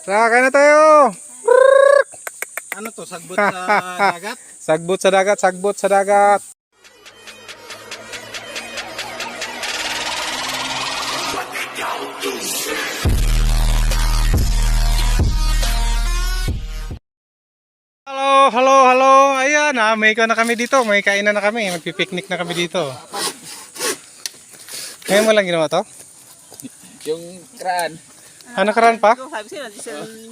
Saka na tayo! Ano to, sagbot sa dagat? Sagbot sa dagat, sagbot sa dagat. Hello, hello, hello. Ayan, ah, may ikaw na kami dito. May kainan na kami. Magpipiknik na kami dito. Ngayon mo lang ginawa to? Yung kraan. Ah, nakaraan pa?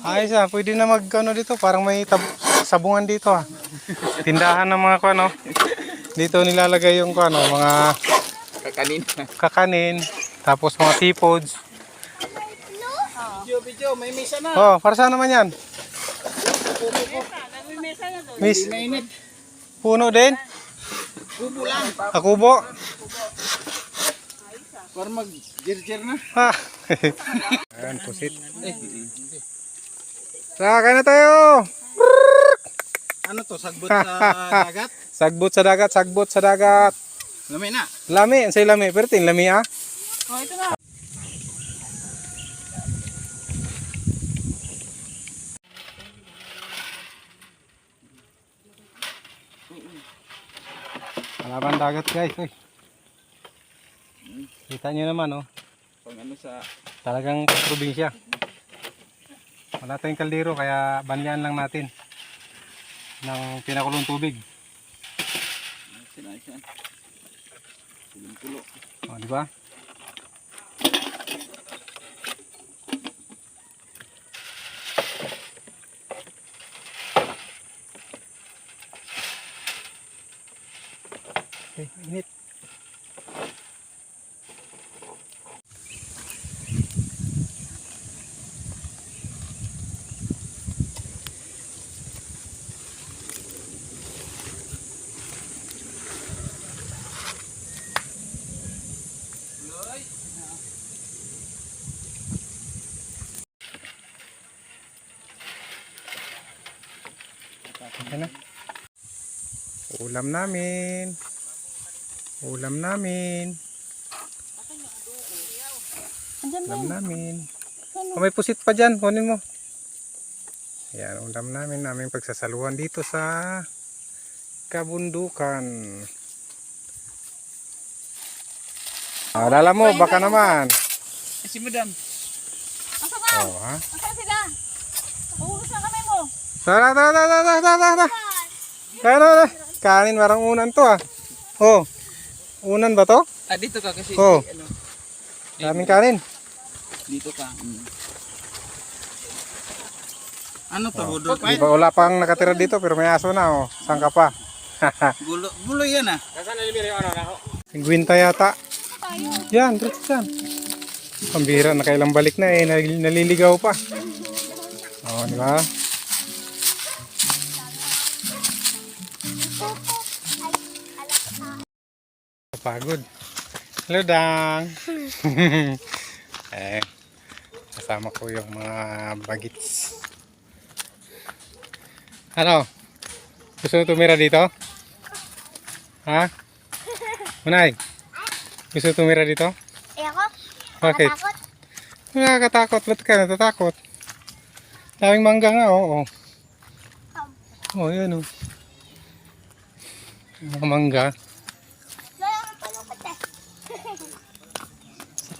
Ayos ah, pwede na mag ano dito, parang may tab- sabungan dito ah. Tindahan ng mga kuano. Dito nilalagay yung kuano, mga Kakanin. kakanin, tapos mga seafoods. Video, video, may misa na. Oh, para saan naman 'yan? nagmimesa na doon. Miss, puno din? Kubo lang. Akubo? Para mag-jirjir na. Ha. Ayan, pusit. Saka na tayo! Ano to, sagbot sa dagat? Sagbot sa dagat, sagbot sa dagat. Lamay na. Lami, ang say lami. Pero tin, lami ah. Oh, ito na. Kalaban dagat guys. Uy. Kita nyo naman oh. Ano sa... Talagang probinsya. Wala tayong kaldero kaya banyan lang natin ng pinakulong tubig. Sina, sina. Pulo. O, di ba? Okay, init. Ayan na. Ulam namin. Ulam namin. Ulam namin. Oh, may pusit pa dyan. Kunin mo. Ayan, ulam namin. Naming pagsasaluhan dito sa kabundukan. Ah, lala mo, baka naman. Si madam. Oh, ha? Asa sila? Uhulog na kami mo. Tara, tara, tara, tara, tara, tara. Tara, tara. Kanin, parang unan to ah. Oh, unan ba to? Ah, dito ka kasi. Oh. Ano, Daming kanin. dito ka. Mm. Ano to, Oh. budol pa? Di ba wala pang nakatira dito pero may aso na oh. Saan ka pa? Gulo, gulo yan ah. Gwinta yata. Yan, dito yan. Pambira, nakailang balik na eh. Nal- Naliligaw pa. Oo, di ba? Pagod. Hello, Dang. eh, kasama ko yung mga bagits. Ano? Gusto mo tumira dito? Ha? Unay? Gusto tumira dito? Eh ako? Bakit? Takot? Nakakatakot. Ba't ka natatakot? Daming mangga nga, oo. Oo, oh, yun oh. Mga mangga. Wala akong palungkot eh.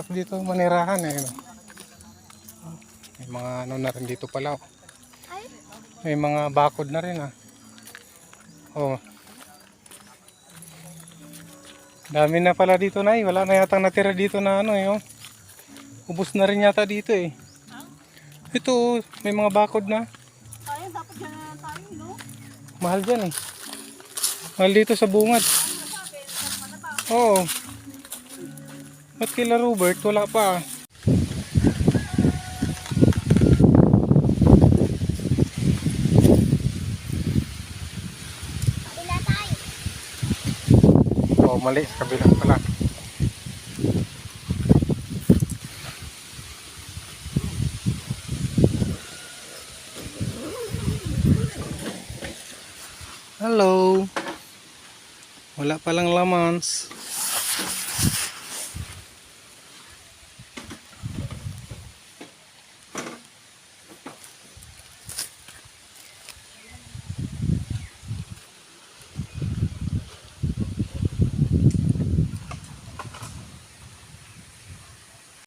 Sarap dito manirahan eh. no? May mga ano na rin dito pala. oh. Ay, May mga bakod na rin ah. Oh. Dami na pala dito na Wala na yatang natira dito na ano eh. Oh. Ubus na rin yata dito eh. Ito oh, may mga bakod na. Tayo, dapat dyan na tayo, no? Mahal dyan eh. Mahal dito sa bungad. Oo. Ba't kila Robert? Wala pa. oh, mali. Sa kabilang pala. Hello. Wala palang lamans.